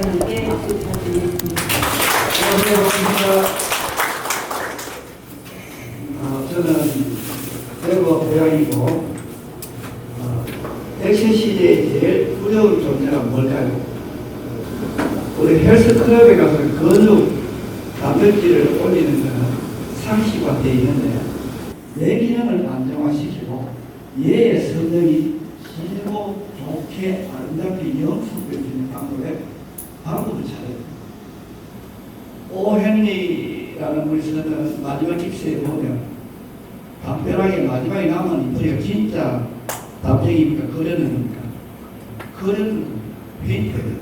안녕하세요. 어, 저는 대구 고향이고, 어, 액션 시대에 제일 두려운 존재가 뭘까요? 우리 헬스클럽에 가서 근육, 단백질을 올리는 것은 상식화되어 있는데, 뇌 기능을 안정화시키고, 얘의 성능이 길고 좋게 아름답게 있는 방법에 찾아야 됩니다. 오헨리라는 우리 선은 마지막 입세에 보면 담벼락에 마지막에 남은 이쁘리가 진짜 담쟁입니까? 그려는 겁니다. 페인트를.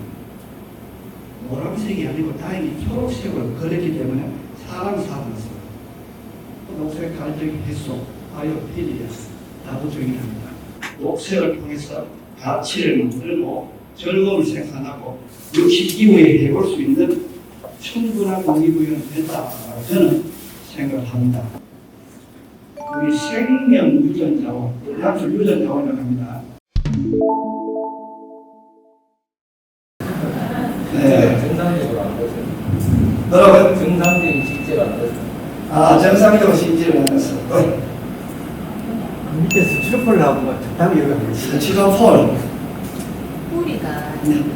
노란색이 아니고 다행히 초록색으로 그렸기 때문에 사람 사람았어요. 녹색 갈증 해소, 바이오 필리아 다부종이랍니다. 녹색을 통해서 가치를 만들고 즐거움을 생산하고 60 이후에 해볼 수 있는 충분한 동기부여는 된다고 저는 생각합니다. 우리 생명 유전자원, 약술 유전자원이라고 합니다. 네. 정상적으로 안. 뭐라고요? 정상적인 직제가 안 되세요. 아, 정상적으로 신지를 않았어. 또, 밑에서 트러플 나오는 거 적당히 보이시 지금 폴. 아가지고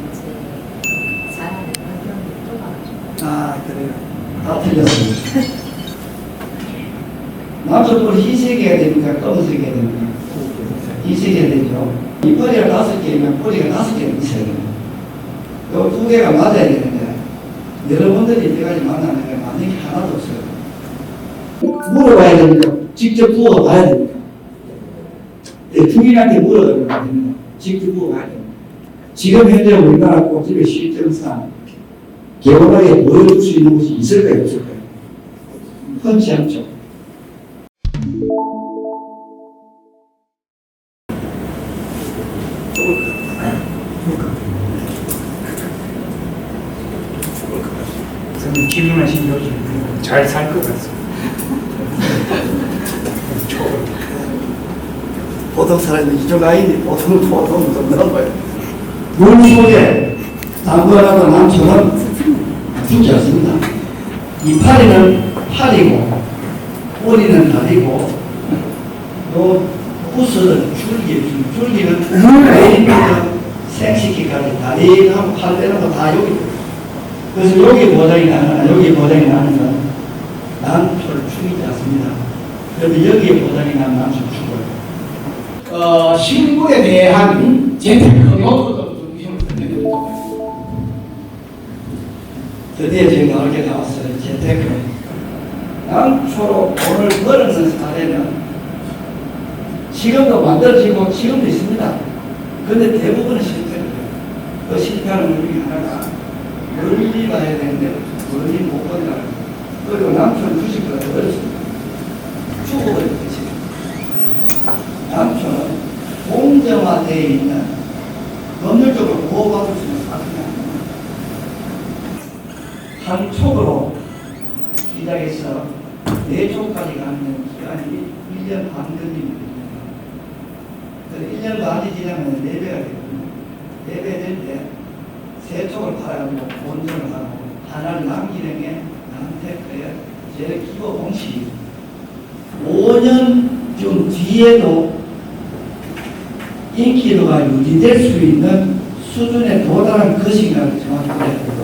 아 그래요 다 틀렸습니다. 남쪽으로 흰색이어야 됩니까? 검은색이어야 됩니까? 흰색이어야 되죠. 이 뿌리가 다섯 개면 뿌리가 다섯 개는 있어야 됩니다. 요두 개가 맞아야 되는데, 여러분들이 이때까지 만나는 게 맞는 게 하나도 없어요. 물어봐야 됩니까? 직접 부어봐야 됩니까? 네, 주인한테 물어봐야 됩니다. 직접 부어봐야 됩니다. 지금 현재 우리나라 꽃집의 실정상 개발하게 보여줄 수 있는 곳이 있을까요, 없을까요? 흔치 않죠. 저는 기분하신 요즘 잘살 것 같습니다 보통 사람은 이쪽 아이니 보통 보통 좀 넓어요. 물 속에 당구하라도 남처럼 죽지 않습니다. 이파리는 팔이고 꼬리는 다리고 또 구슬은 줄기, 줄기는 메인부터 생식기까지 다리하고 팔 빼는 거다 여기 그래서 여기 보장이 나는 여기 보장이 건 남초를 죽이지 않습니다. 그런데 여기에 보장이 나는 남초를 죽어요. 어, 신분에 대한 재테크 드디어 지금 나오게 나왔어요. 재테크. 남초로 돈을 벌어는 사례는 지금도 만들어지고 지금도 있습니다. 근데 대부분은 실패입니다. 그 실패하는 것 중에 하나가 멀리 가야 되는데 멀리 못 간다는 거. 그리고 남초는 주식보다 더 어렵습니다. 죽어버린 것이. 남초는 공정화되어 있는 법률적으로 보호받을 수 있는 사람이 아 닙니다. 한 촉으로 시작해서 네 촉까지 가는 기간이 1년 반 걸립니다. 그 1년 반이 지나면 4배가 되거든요. 4배 될때 세 촉을 팔아가지고 본전을 하고 하나를 남기는 게 남테크의 제일 기본 공식입니다. 5년 좀 뒤에도 인기도가 유지될 수 있는 수준에 도달한 것인가를 정확히 해야 말씀드렸습니다.